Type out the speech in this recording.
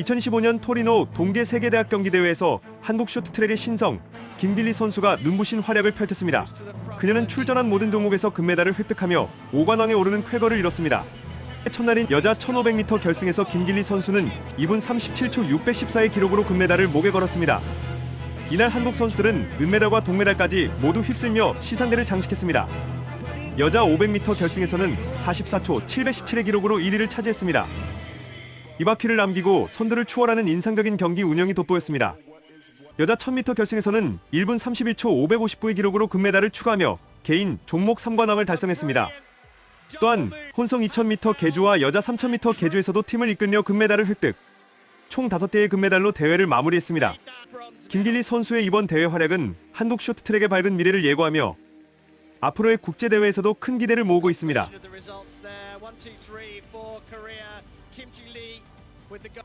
2015년 토리노 동계 세계대학 경기 대회에서 한국 쇼트트랙의 신성 김길리 선수가 눈부신 활약을 펼쳤습니다. 그녀는 출전한 모든 종목에서 금메달을 획득하며 5관왕에 오르는 쾌거를 이뤘습니다. 첫날인 여자 1500m 결승에서 김길리 선수는 2분 37초 614의 기록으로 금메달을 목에 걸었습니다. 이날 한국 선수들은 은메달과 동메달까지 모두 휩쓸며 시상대를 장식했습니다. 여자 500m 결승에서는 44초 717의 기록으로 1위를 차지했습니다. 이 바퀴를 남기고 선두를 추월하는 인상적인 경기 운영이 돋보였습니다. 여자 1000m 결승에서는 1분 31초 559의 기록으로 금메달을 추가하며 개인 종목 3관왕을 달성했습니다. 또한 혼성 2000m 개주와 여자 3000m 개주에서도 팀을 이끌며 금메달을 획득. 총 5개의 금메달로 대회를 마무리했습니다. 김길리 선수의 이번 대회 활약은 한국 쇼트트랙의 밝은 미래를 예고하며 앞으로의 국제 대회에서도 큰 기대를 모으고 있습니다. One, two, three for Korea. Kim Ji Lee with the. go-